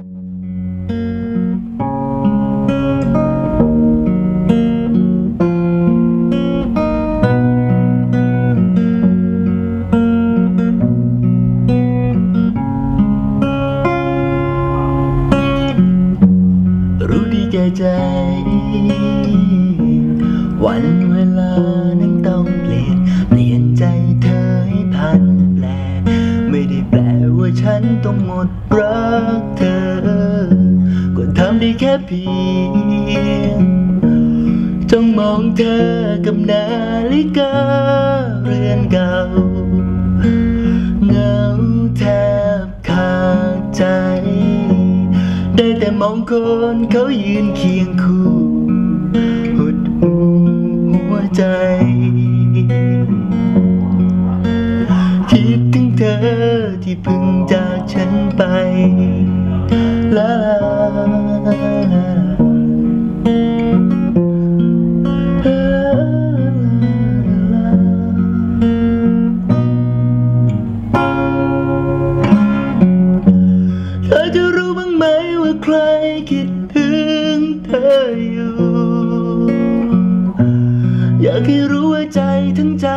รู้ดีแก่ใจ วันเวลา พีจ้องมองเธอกับนาฬิกาเรือนเก่าเงาแทบขาดใจ ได้แต่มองคนเขายืนเคียงคู่หดหูหัวใจ คิดถึงเธอที่เพิ่งจากฉันไป ลาลา ธอจะรู้บ้างไหมว่าใครคิดถึงเธออยู่ อยากให้รู้ว่าใจทั้งใจ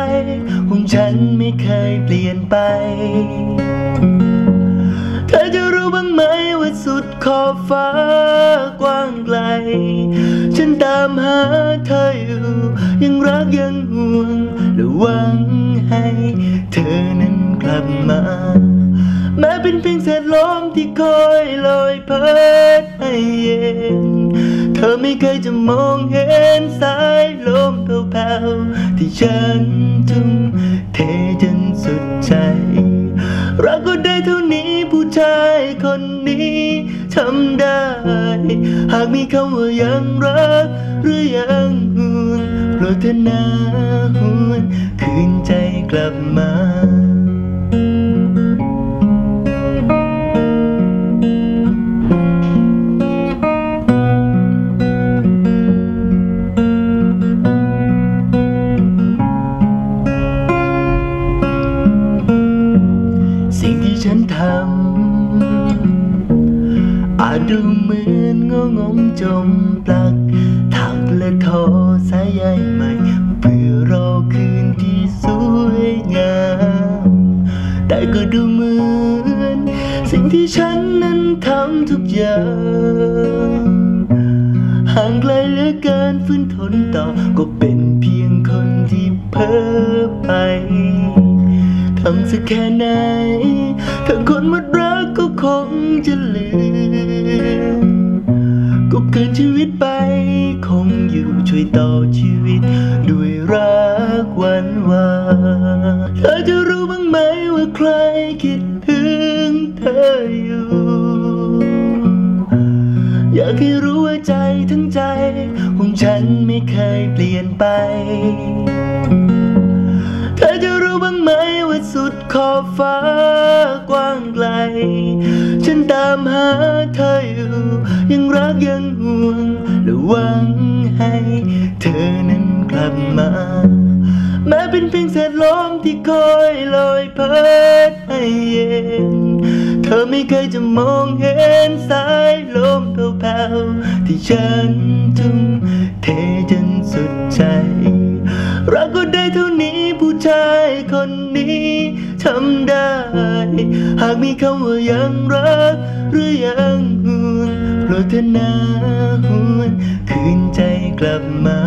ของฉันไม่เคยเปลี่ยนไป เธอจะรู้บ้างไหมว่าสุดขอบฟ้ากว้างไกล ฉันตามหาเธออยู่ ยังรักยังห่วงและหวังให้เธอนั้นกลับมา แม้เป็นเพียงเศษลมที่คอยลอยพัดให้เย็น เธอไม่เคยจะมองเห็นสายลมแผ่วๆที่ฉันทุ่มเทจนสุดใจ รักก็ได้เท่านี้ผู้ชายคนนี้ทำได้ หากมีคำว่ายังรัก หรือยังห่วงโปรดเถอะนาหวนคืนใจกลับมา ฉันทำอาจดูเหมือนงงงจมปลักถักและทอสายใยใหม่เพื่อรอคืนที่สวยงาม แต่ก็ดูเหมือน สิ่งที่ฉันนั้นทำทุกอย่างห่างไกลเหลือเกินฟื้นทนต่อก็เป็นเพียงคนที่เพ้อไป ทำสักแค่ไหน ถ้าคนหมดรักก็คงจะลืมก็เกินชีวิตไปคงอยู่ช่วยต่อชีวิต ด้วยรักวันวานเธอจะรู้บ้างไหมว่าใครคิดถึงเธออยู่ อยากให้รู้ว่าใจทั้งใจ ของฉันไม่เคยเปลี่ยนไป เธอจะรู้บ้างไหม สุดขอบฟ้ากว้างไกล ฉันตามหาเธออยู่ ยังรักยังห่วงและหวังให้เธอนั้นกลับมา แม้เป็นเพียงเศษลมที่คอยลอยพัดให้เย็น เธอไม่เคยจะมองเห็นสายลมแผ่วๆที่ฉันทุ่ม หากมีคำว่ายังรัก หรือยังห่วงโปรดเถนะหุนคืนใจกลับมา